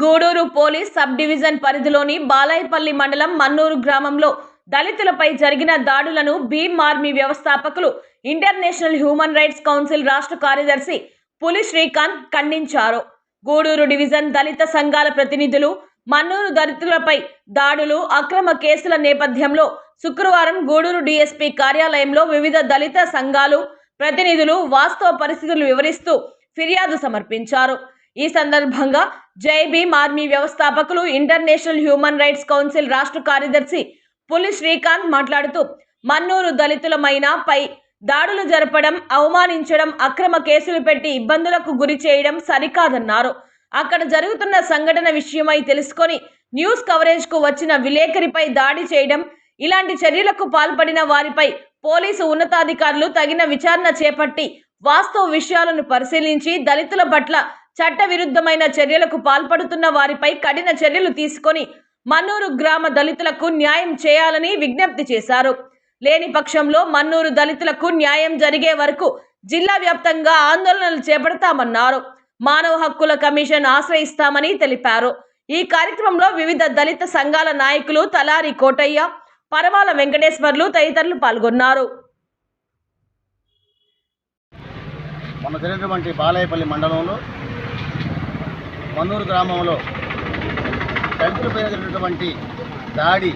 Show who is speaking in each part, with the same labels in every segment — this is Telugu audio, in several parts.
Speaker 1: గూడూరు పోలీస్ సబ్ డివిజన్ పరిధిలోని బాలాయపల్లి మండలం మన్నూరు గ్రామంలో దళితులపై జరిగిన దాడులను భీమ్ ఆర్మీ వ్యవస్థాపకులు ఇంటర్నేషనల్ హ్యూమన్ రైట్స్ కౌన్సిల్ రాష్ట్ర కార్యదర్శి పులి శ్రీకాంత్ ఖండించారు. గూడూరు డివిజన్ దళిత సంఘాల ప్రతినిధులు మన్నూరు దళితులపై దాడులు అక్రమ కేసుల నేపథ్యంలో శుక్రవారం గూడూరు డిఎస్పీ కార్యాలయంలో వివిధ దళిత సంఘాలు ప్రతినిధులు వాస్తవ పరిస్థితులు వివరిస్తూ ఫిర్యాదు సమర్పించారు. ఈ సందర్భంగా జై భీమ్ ఆర్మీ వ్యవస్థాపకులు ఇంటర్నేషనల్ హ్యూమన్ రైట్స్ కౌన్సిల్ రాష్ట్ర కార్యదర్శి పులి శ్రీకాంత్ మాట్లాడుతూ మన్నూరు దళితులమైన పై దాడులు జరపడం అవమానించడం అక్రమ కేసులు పెట్టి ఇబ్బందులకు గురి చేయడం సరికాదన్నారు. అక్కడ జరుగుతున్న సంఘటన విషయమై తెలుసుకొని న్యూస్ కవరేజ్కు వచ్చిన విలేకరిపై దాడి చేయడం ఇలాంటి చర్యలకు పాల్పడిన వారిపై పోలీసు ఉన్నతాధికారులు తగిన విచారణ చేపట్టి వాస్తవ విషయాలను పరిశీలించి దళితుల పట్ల చట్టవిరుద్ధమైన చర్యలకు పాల్పడుతున్న వారిపై కఠిన చర్యలు తీసుకొని మన్నూరు గ్రామ దళితులకు న్యాయం చేయాలని విజ్ఞప్తి చేశారు. లేని పక్షంలో మన్నూరు దళితులకు న్యాయం జరిగే వరకు జిల్లా వ్యాప్తంగా ఆందోళనలు చేపడతామన్నారు. మానవ హక్కుల కమిషన్ ఆశ్రయిస్తామని తెలిపారు. ఈ కార్యక్రమంలో వివిధ దళిత సంఘాల నాయకులు తలారి కోటయ్య పరమాల వెంకటేశ్వర్లు తదితరులు పాల్గొన్నారు.
Speaker 2: మొన్న జరిగినటువంటి బాలాయపల్లి మండలంలో మన్నూరు గ్రామంలో దళితులపై జరిగినటువంటి దాడి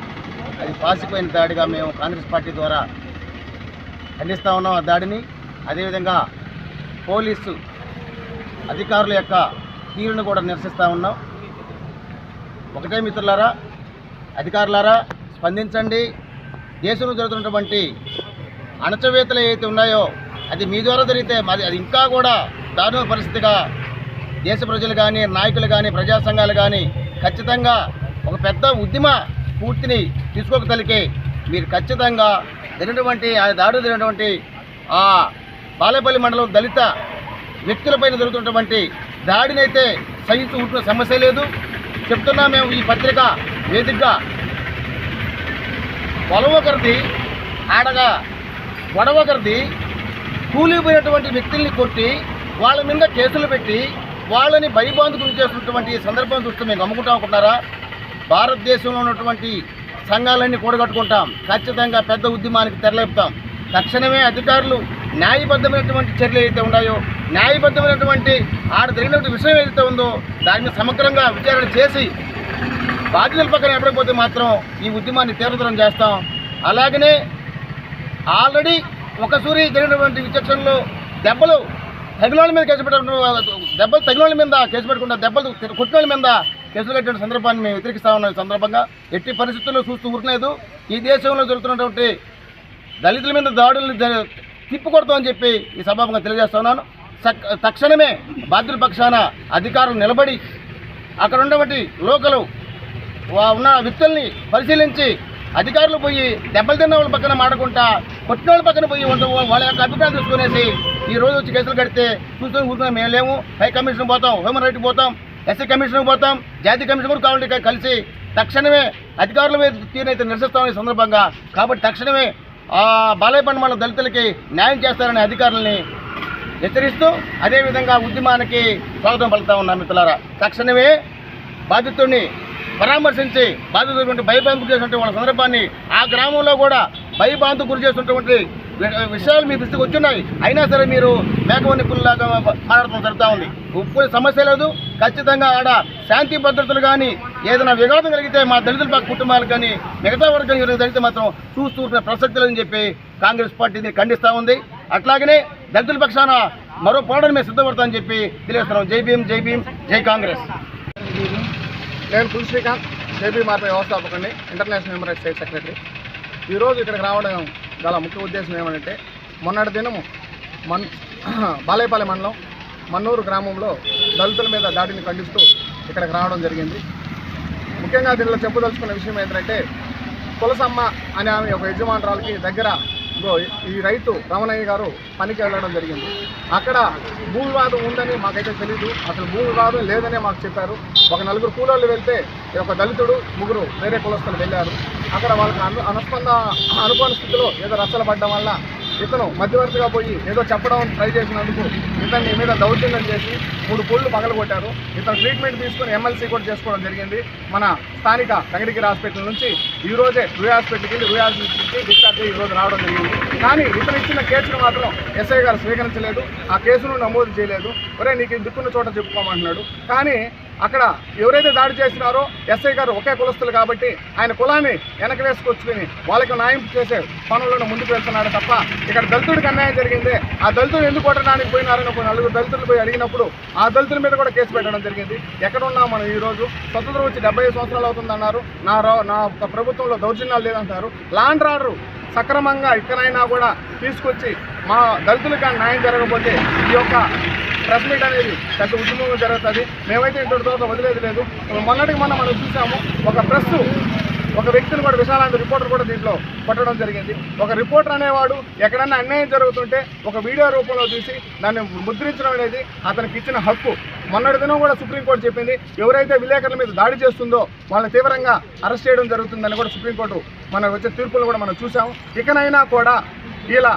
Speaker 2: అది పాసిపోయిన దాడిగా మేము కాంగ్రెస్ పార్టీ ద్వారా ఖండిస్తూ ఉన్నాం ఆ దాడిని. అదేవిధంగా పోలీసు అధికారుల యొక్క తీరును కూడా నిరసిస్తూ ఉన్నాం. ఒకటే మిత్రులారా అధికారులారా స్పందించండి. దేశంలో జరుగుతున్నటువంటి అణచవేతలు ఏవైతే ఉన్నాయో అది మీ ద్వారా జరిగితే మాది అది ఇంకా కూడా దారుణ పరిస్థితిగా దేశ ప్రజలు కానీ నాయకులు కానీ ప్రజా సంఘాలు కానీ ఖచ్చితంగా ఒక పెద్ద ఉద్యమ స్ఫూర్తిని తీసుకోగలిగే మీరు ఖచ్చితంగా జరిగినటువంటి ఆ దాడులు జరిగినటువంటి ఆ బాలేపల్లి మండలం దళిత వ్యక్తులపైన జరుగుతున్నటువంటి దాడినైతే సహించి ఉంటున్న సమస్య లేదు. చెప్తున్నా మేము ఈ పత్రిక వేదికగా పొలం ఆడగా గొడవకరిది కూలిపోయినటువంటి వ్యక్తుల్ని కొట్టి వాళ్ళ మీద కేసులు పెట్టి వాళ్ళని భయబాంధకు గురి చేస్తున్నటువంటి ఈ సందర్భం చూస్తే మేము నమ్ముకుంటాం అనుకుంటున్నారా? భారతదేశంలో ఉన్నటువంటి సంఘాలన్నీ కూడగట్టుకుంటాం. ఖచ్చితంగా పెద్ద ఉద్యమానికి తెరలేపుతాం. తక్షణమే అధికారులు న్యాయబద్ధమైనటువంటి చర్యలు ఏదైతే ఉన్నాయో న్యాయబద్ధమైనటువంటి ఆడ జరిగినటువంటి విషయం ఏదైతే ఉందో దాన్ని సమగ్రంగా విచారణ చేసి బాధ్యతల పక్కన ఎప్పటికపోతే మాత్రం ఈ ఉద్యమాన్ని తీవ్రతరం చేస్తాం. అలాగనే ఆల్రెడీ ఒకసూరి జరిగినటువంటి విచక్షణలో దెబ్బలు తగిన వాళ్ళ మీద కేసు పెట్టడం దెబ్బలు తగిన వాళ్ళ మీద కేసు పెట్టకుండా దెబ్బలు కొట్టిన వాళ్ళ మీద కేసులు కట్టిన సందర్భాన్ని మేము వ్యతిరేకిస్తా ఉన్న సందర్భంగా. ఎట్టి పరిస్థితుల్లో చూస్తూ ఊరలేదు ఈ దేశంలో జరుగుతున్నటువంటి దళితుల మీద దాడులు తిప్పికొడతామని చెప్పి ఈ సభాపంగా తెలియజేస్తా ఉన్నాను. తక్షణమే బాధ్యుల పక్షాన అధికారులు నిలబడి అక్కడ ఉన్నటువంటి లోకలు ఉన్న వ్యక్తుల్ని పరిశీలించి అధికారులు పోయి దెబ్బలు తిన్న వాళ్ళ పక్కన మాడకుండా కొట్టిన వాళ్ళ పక్కన పోయి వాళ్ళ యొక్క అభిప్రాయం తీసుకునేసి ఈ రోజు వచ్చి కేసులు కడితే చూసుకొని ఊరుకునే మేము లేము. హై కమిషన్ పోతాం హ్యూమన్ రైట్ పోతాం ఎస్సీ కమిషన్ పోతాం జాతీయ కమిషన్ కూడా కావాలంటే కలిసి తక్షణమే అధికారుల మీద తీరునైతే నిరసిస్తామనే సందర్భంగా కాబట్టి తక్షణమే ఆ బాలయపండి మన దళితులకి న్యాయం చేస్తారనే అధికారులని హెచ్చరిస్తూ అదేవిధంగా ఉద్యమానికి స్వాగతం పలుకుతా ఉన్నాం మిత్రులారా. తక్షణమే బాధితుడిని పరామర్శించి బాధితుడు భయభ్రాంతి చేసినటువంటి వాళ్ళ సందర్భాన్ని ఆ గ్రామంలో కూడా భయభ్రాంతి గురి చేస్తున్నటువంటి విషయాలు మీ దృష్టికి వచ్చున్నాయి. అయినా సరే మీరు మేకవన్ని పుల్లాగా మాట్లాడటం జరుగుతూ ఉంది. ఉప్పు సమస్య లేదు. ఖచ్చితంగా ఆడ శాంతి భద్రతలు కానీ ఏదైనా విఘాతం కలిగితే మా దళితుల కుటుంబాలకు కుటుంబాలు కానీ మిగతా వర్గం ఎవరికి జరిగితే మాత్రం చూస్తూ ప్రసక్తి లేదని చెప్పి కాంగ్రెస్ పార్టీని ఖండిస్తూ ఉంది. అట్లాగనే దళితుల పక్షాన మరో పోరాటం మేము సిద్ధపడతామని చెప్పి తెలియజేస్తున్నాం. జై భీం జై భీం జై కాంగ్రెస్.
Speaker 3: నేను పుల్ శ్రీకాంత్ జేపీ మార్పై వ్యవస్థాపకండి international human rights state secretary. ఈరోజు ఇక్కడికి రావడం గల ముఖ్య ఉద్దేశం ఏమంటే మొన్నటి దినము మన్ బాలేపల్లి మండలం మన్నూరు గ్రామంలో దళితుల మీద దాడిని ఖండిస్తూ ఇక్కడికి రావడం జరిగింది. ముఖ్యంగా దీనిలో చెప్పదలుచుకున్న విషయం ఏంటంటే తులసమ్మ అనే ఆమె ఒక యజమానురాలకి దగ్గర ఈ రైతు రమణయ్య గారు పనికి వెళ్ళడం జరిగింది. అక్కడ భూ వివాదం ఉందని మాకైతే తెలియదు అసలు భూ వివాదం లేదనే మాకు చెప్పారు. ఒక నలుగురు కూలోళ్ళు వెళ్తే ఒక దళితుడు ముగ్గురు వేరే కులస్తులు వెళ్ళారు. అక్కడ వాళ్ళకి అను అనుస్పంద అనుకోని స్థితిలో ఏదో రచ్చలు పడ్డం వల్ల ఇతను మధ్యవర్తిగా పోయి ఏదో చెప్పడం ట్రై చేసినందుకు ఇతన్ని మీద దౌర్జన్యం చేసి మూడు పుళ్ళు పగలగొట్టారు. ఇతను ట్రీట్మెంట్ తీసుకుని ఎమ్మెల్సీ కూడా చేసుకోవడం జరిగింది. మన స్థానిక వెంకటగిరి హాస్పిటల్ నుంచి ఈ రోజే రూయ హాస్పిటల్కి వెళ్ళి రూయ హాస్పిటల్ నుంచి డిశ్చార్జ్ ఈ రోజు రావడం జరిగింది. కానీ ఇతను ఇచ్చిన కేసును మాత్రం ఎస్ఐ గారు స్వీకరించలేదు. ఆ కేసును నమోదు చేయలేదు. ఒరే నీకు దిక్కున్న చోట చెప్పుకోమంటున్నాడు. కానీ అక్కడ ఎవరైతే దాడి చేసినారో ఎస్ఐ గారు ఒకే కులస్తులు కాబట్టి ఆయన కులాన్ని వెనక వేసుకొచ్చుకుని వాళ్ళకి న్యాయం చేసే పనులను ముందుకు వెళ్తున్నాడు తప్ప ఇక్కడ దళితుడికి అన్యాయం జరిగింది. ఆ దళితులు ఎందుకు కొట్టడానికి పోయినారని ఒక నలుగురు దళితులు పోయి అడిగినప్పుడు ఆ దళితుల మీద కూడా కేసు పెట్టడం జరిగింది. ఎక్కడ ఉన్నాం మనం ఈరోజు స్వతంత్రం వచ్చి డెబ్బై సంవత్సరాలు అవుతుందన్నారు. నా రా- నా ప్రభుత్వంలో దౌర్జన్యాలు లేదంటారు. లాండ్ రాడరు సక్రమంగా ఇక్కడైనా కూడా తీసుకొచ్చి మా దళితులకు న్యాయం జరగకపోతే ఈ యొక్క ప్రెస్ మీట్ అనేది పెద్ద ఉద్యమంగా జరుగుతుంది. మేమైతే ఇంతటితో వదిలేదు లేదు. మొన్నటికి మొన్న మనం చూసాము ఒక ప్రెస్ ఒక వ్యక్తిని కూడా విశాలాంటి రిపోర్టర్ కూడా దీంట్లో పట్టడం జరిగింది. ఒక రిపోర్టర్ అనేవాడు ఎక్కడన్నా అన్యాయం జరుగుతుంటే ఒక వీడియో రూపంలో తీసి దాన్ని ముద్రించడం అనేది అతనికి ఇచ్చిన హక్కు. మొన్నటి దినం కూడా సుప్రీంకోర్టు చెప్పింది ఎవరైతే విలేకరుల మీద దాడి చేస్తుందో వాళ్ళని తీవ్రంగా అరెస్ట్ చేయడం జరుగుతుందని కూడా సుప్రీంకోర్టు మన వచ్చే తీర్పులు కూడా మనం చూసాము. ఇకనైనా కూడా ఇలా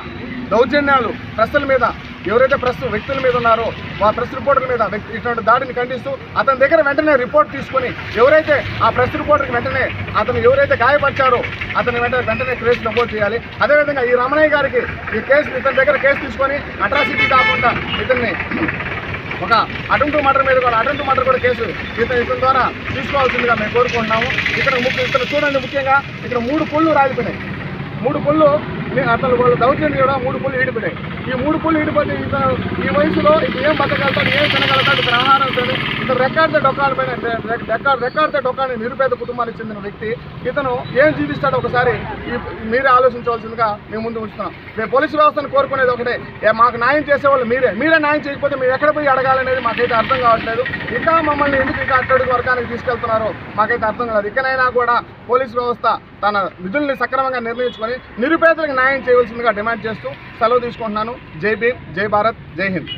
Speaker 3: దౌర్జన్యాలు ప్రశ్నల మీద ఎవరైతే ప్రెస్ వ్యక్తుల మీద ఉన్నారో ఆ ప్రెస్ రిపోర్టర్ మీద ఇటువంటి దాడిని ఖండిస్తూ అతని దగ్గర వెంటనే రిపోర్ట్ తీసుకొని ఎవరైతే ఆ ప్రెస్ రిపోర్టర్కి వెంటనే అతను ఎవరైతే గాయపరిచారో అతని వెంటనే వెంటనే కేసు నమోదు చేయాలి. అదేవిధంగా ఈ రమణయ్య గారికి ఈ కేసు ఇతని దగ్గర కేసు తీసుకొని అట్రాసిటీ కాకుండా ఇతన్ని ఒక అటెంప్ట్ మర్డర్ మీద కూడా అటెంప్ట్ మర్డర్ కూడా కేసు ఇతను ఇతని ద్వారా తీసుకోవాల్సిందిగా మేము కోరుకుంటున్నాము. ఇక్కడ ముఖ్య ఇక్కడ చూడండి ముఖ్యంగా ఇక్కడ మూడు పుళ్ళు రాలిపోయినాయి. మూడు పుళ్ళు అతను వాళ్ళు దౌర్జన్యం కూడా మూడు పుళ్ళు ఈడిపోయినాయి. ఈ మూడు పుళ్ళు ఇటుపడి ఇతను ఈ వయసులో ఇక ఏం బతకగలుగుతాడు ఏం తినగలుగుతాడు ఇతను ఆహారం ఇతను ఇతను రెక్కాడితే డొక్కాల పైన రెక్కాడ్ రెక్కాడితే డొక్కాని నిరుపేద కుటుంబానికి చెందిన వ్యక్తి ఇతను ఏం జీవిస్తాడో ఒకసారి ఈ మీరే ఆలోచించవలసిందిగా మేము ముందు ఉంచుతున్నాం. మేము పోలీసు వ్యవస్థను కోరుకునేది ఒకటే. మాకు న్యాయం చేసేవాళ్ళు మీరే. మీరే న్యాయం చేయకపోతే మేము ఎక్కడ పోయి అడగాలనేది మాకైతే అర్థం కావట్లేదు. ఇంకా మమ్మల్ని ఎందుకు ఇంకా అట్టడుగు వర్గానికి తీసుకెళ్తున్నారో? మాకైతే అర్థం కాదు ఇకనైనా కూడా పోలీసు వ్యవస్థ తన విధుల్ని సక్రమంగా నిర్ణయించుకొని నిరుపేదలకు న్యాయం చేయవలసిందిగా డిమాండ్ చేస్తూ సెలవు తీసుకుంటున్నాను. జై భీమ్ జై భారత్ జై హింద్.